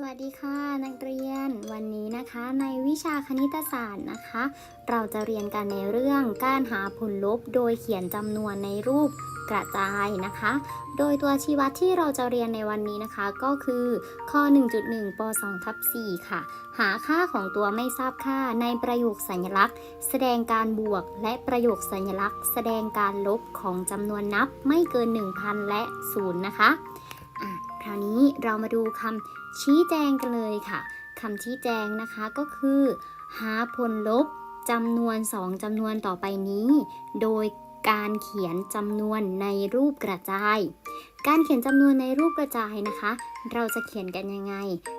สวัสดีค่ะนักเรียนวันนี้นะคะในวิชาคณิตศาสตร์นะคะ เราจะเรียนกันในเรื่องการหาผลลบโดยเขียนจำนวนในรูปกระจายนะคะ โดยตัวชี้วัดที่เราจะเรียนในวันนี้นะคะ ก็คือข้อ 1.1ป2ทับ4ค่ะ หาค่าของตัวไม่ทราบค่าในประโยคสัญลักษณ์ แสดงการบวกและประโยคสัญลักษณ์ แสดงการลบของจำนวนนับไม่เกิน 1,000 และ 0 นะคะอะ คราวนี้เรามาดูคำชี้แจงกันเลยค่ะคำชี้แจงนะคะก็คือ หาผลลบจำนวน 2จำนวนต่อไปนี้ โดยการเขียนจำนวนในรูปกระจาย การเขียนจำนวนในรูปกระจายนะคะ เราจะเขียนกันยังไง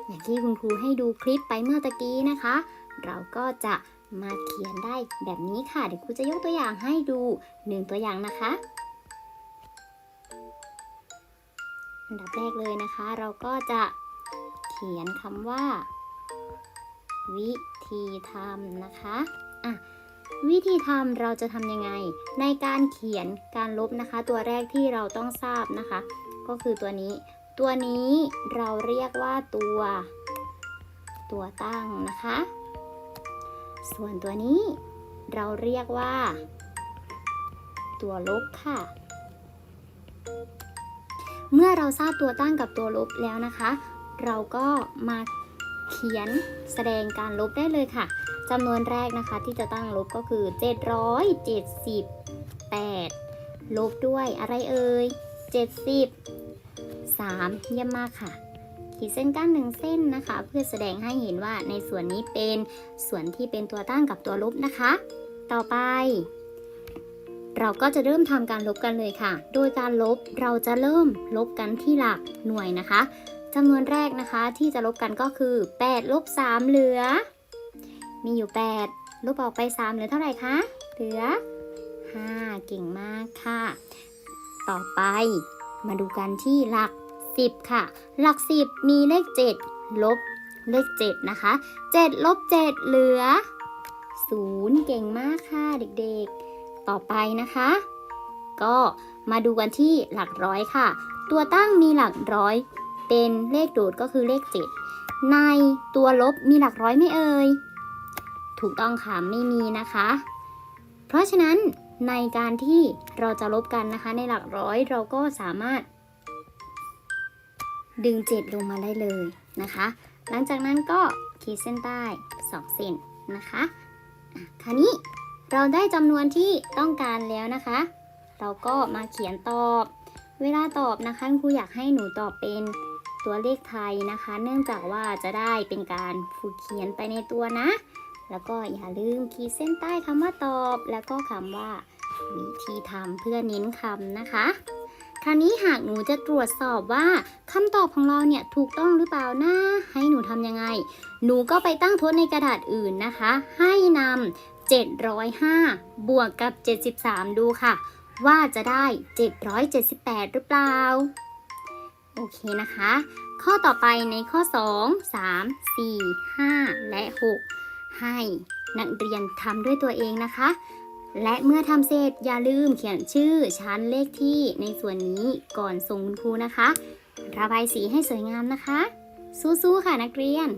อย่างที่คุณครูให้ดูคลิปไปเมื่อตะกี้นะคะ เราก็จะมาเขียนได้แบบนี้ค่ะ เดี๋ยวครูจะยกตัวอย่างให้ดูหนึ่งตัวอย่างนะคะ อันดับแรกเลยนะคะ เราก็จะเขียนคำว่า วิธีทำนะคะอะวิธีทำเราจะทำยังไง ในการเขียนการลบนะคะ ตัวแรกที่เราต้องทราบนะคะ ก็คือตัวนี้ ตัวนี้เราเรียกว่าตัว ตัวตั้งนะคะ ส่วนตัวนี้เราเรียกว่า ตัวลบค่ะ เมื่อเราทราบตัวตั้งกับตัวลบแล้วนะคะ เราก็มาเขียนแสดงการลบได้เลยค่ะจำนวนแรกนะคะที่จะตั้งลบก็คือ 778 ลบด้วยอะไรเอ่ย 70 3 เยี่ยมมากค่ะ ขีดเส้นกั้นหนึ่งเส้นนะคะ เพื่อแสดงให้เห็นว่าในส่วนนี้เป็นส่วนที่เป็นตัวตั้งกับตัวลบนะคะ ต่อไป เราก็จะเริ่มทำการลบกันเลยค่ะ โดยการลบเราจะเริ่มลบกันที่หลักหน่วยนะคะจำนวนแรกนะคะที่จะลบกันก็คือ8ลบ3เหลือ มีอยู่ 8 ลบออกไป 3 เหลือเท่าไหร่คะ เหลือ 5 เก่งมากค่ะ ต่อไปมาดูกันที่หลัก 10 ค่ะ หลัก 10 มีเลข 7 ลบเลข 7 นะคะ 7 ลบ 7 เหลือ 0 เก่งมากค่ะเด็กๆ ต่อไปนะคะ ก็มาดูกันที่หลักร้อยค่ะ ตัวตั้งมีหลักร้อย เป็นเลขโดดก็คือเลข 7 ในตัวลบมีหลักร้อยไม่เอ่ย ถูกต้องค่ะไม่มีนะคะ เพราะฉะนั้นในการที่เราจะลบกันนะคะ ในหลักร้อยเราก็สามารถ ดึง 7 ลงมาได้เลยนะคะ หลังจากนั้นก็ขีดเส้นใต้ 2 เส้นนะคะ คราวนี้ เราได้จำนวนที่ต้องการแล้วนะคะ เราก็มาเขียนตอบ เวลาตอบนะคะครูอยากให้หนูตอบเป็นตัวเลขไทยนะคะ เนื่องจากว่าจะได้เป็นการฝึกเขียนไปในตัวนะ แล้วก็อย่าลืมขีดเส้นใต้คำว่าตอบ แล้วก็คำว่าวิธีทำเพื่อเน้นคำนะคะ คราวนี้หากหนูจะตรวจสอบว่าคำตอบของเราเนี่ยถูกต้องหรือเปล่านะ ให้หนูทำยังไง หนูก็ไปตั้งทดในกระดาษอื่นนะคะ ให้นำ 705 บวกกับ 73 ดูค่ะ ว่าจะได้ 778 หรือเปล่า โอเคนะคะ ข้อต่อไปในข้อ 2 3 4 5 และ 6 ให้นักเรียนทำด้วยตัวเองนะคะ และเมื่อทำเสร็จอย่าลืมเขียนชื่อชั้นเลขที่ในส่วนนี้ก่อนส่งคุณครูนะคะ ระบายสีให้สวยงามนะคะ สู้ๆค่ะนักเรียน